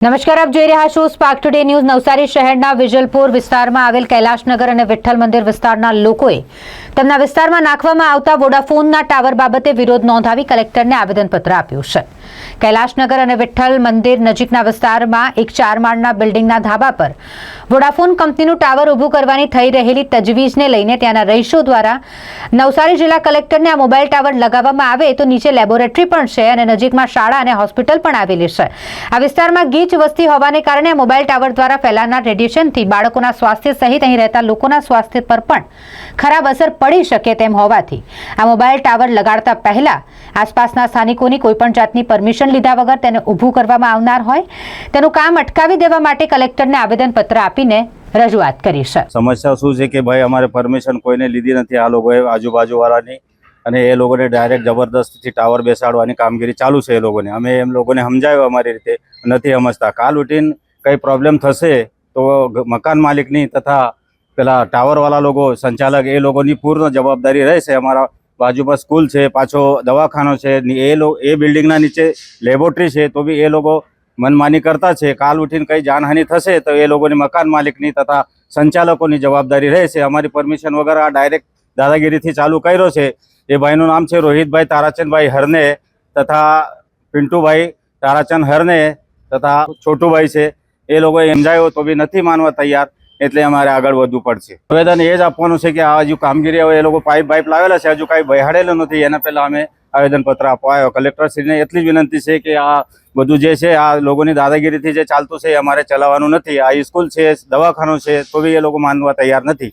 નમસ્કાર, આપ જોઈ રહ્યા છો સ્પાર્ક ટુડે ન્યૂઝ નવસારી શહેરના વિજલપુર વિસ્તારમાં આવેલ કૈલાશનગર અને વિઠ્ઠલ મંદિર વિસ્તારના લોકોએ તેમના વિસ્તારમાં નાખવામાં આવતા વોડાફોનના ટાવર બાબતે વિરોધ નોંધાવી કલેક્ટરને આવેદનપત્ર આપ્યું છે. કૈલાશનગર અને વિઠ્ઠલ મંદિર નજીકના વિસ્તારમાં એક ચાર માળના બિલ્ડિંગના ધાબા પર વોડાફોન કંપનીનું ટાવર ઊભું કરવાની થઈ રહેલી તજવીજને લઈને ત્યાંના રહીશો દ્વારા નવસારી જિલ્લા કલેક્ટરને આ મોબાઈલ ટાવર લગાવવામાં આવે તો નીચે લેબોરેટરી પણ છે અને નજીકમાં શાળા અને હોસ્પિટલ પણ આવેલી છે. આ વિસ્તારમાં ગીચ વસ્તી હોવાને કારણે મોબાઈલ ટાવર દ્વારા ફેલાનાર રેડિયેશનથી બાળકોના સ્વાસ્થ્ય સહિત અહીં રહેતા લોકોના સ્વાસ્થ્ય પર પણ ખરાબ અસર પડી શકે તેમ હોવાથી આ મોબાઈલ ટાવર લગાડતા પહેલા આસપાસના સ્થાનિકોની કોઈપણ જાતની પરમિશન લીધા વગર તેને ઊભું કરવામાં આવનાર હોય. તેનું કામ અટકાવી દેવા માટે કલેક્ટરને આવેદનપત્ર આપીને રજૂઆત કરી છે સમસ્યા શું છે કે ભાઈ, અમારે પરમિશન કોઈને લીધી નથી આ લોકોએ, આજુબાજુવાળાની. અને એ લોકોને ડાયરેક્ટ જબરદસ્તથી ટાવર બેસાડવાની કામગીરી ચાલુ છે એ લોકોને. અમે એમ લોકોને સમજાવ્યું અમારી રીતે, નથી સમજતા. કાલ ઉઠીને કંઈ પ્રોબ્લેમ થશે તો મકાન માલિકની તથા પેલા ટાવરવાળા લોકો, સંચાલક, એ લોકોની પૂર્ણ જવાબદારી રહેશે. અમારા બાજુમાં સ્કૂલ છે, પાછો દવાખાનો છે એ એ બિલ્ડિંગના નીચે લેબોરેટરી છે, તો બી એ લોકો મનમાની કરતા છે. કાલ ઉઠીને કંઈ જાનહાનિ થશે તો એ લોકોની મકાન માલિકની તથા સંચાલકોની જવાબદારી રહેશે. અમારી પરમિશન વગર આ ડાયરેક્ટ દાદાગીરીથી ચાલુ કર્યો છે. એ ભાઈનું નામ છે રોહિતભાઈ તારાચંદભાઈ હરને તથા પિન્ટુભાઈ તારાચંદ હરને તથા છોટુભાઈ છે. એ લોકોએ સમજાયો તો બી નથી માનવા તૈયાર, એટલે અમારે આગળ વધવું પડશે. નિવેદન એ જ આપવાનું છે કે આ હજુ કામગીરી હવે એ લોકો પાઇપ બાઇપ લાવેલા છે, હજુ કાંઈ બહાડેલું નથી. એના પહેલાં અમે આવેદનપત્ર આપવા આવ્યો. કલેક્ટરશ્રીને એટલી જ વિનંતી છે કે આ બધું જે છે, આ લોકોની દાદાગીરીથી જે ચાલતું છે એ અમારે ચલાવવાનું નથી. આ સ્કૂલ છે, દવાખાનું છે, તો બી એ લોકો માનવા તૈયાર નથી.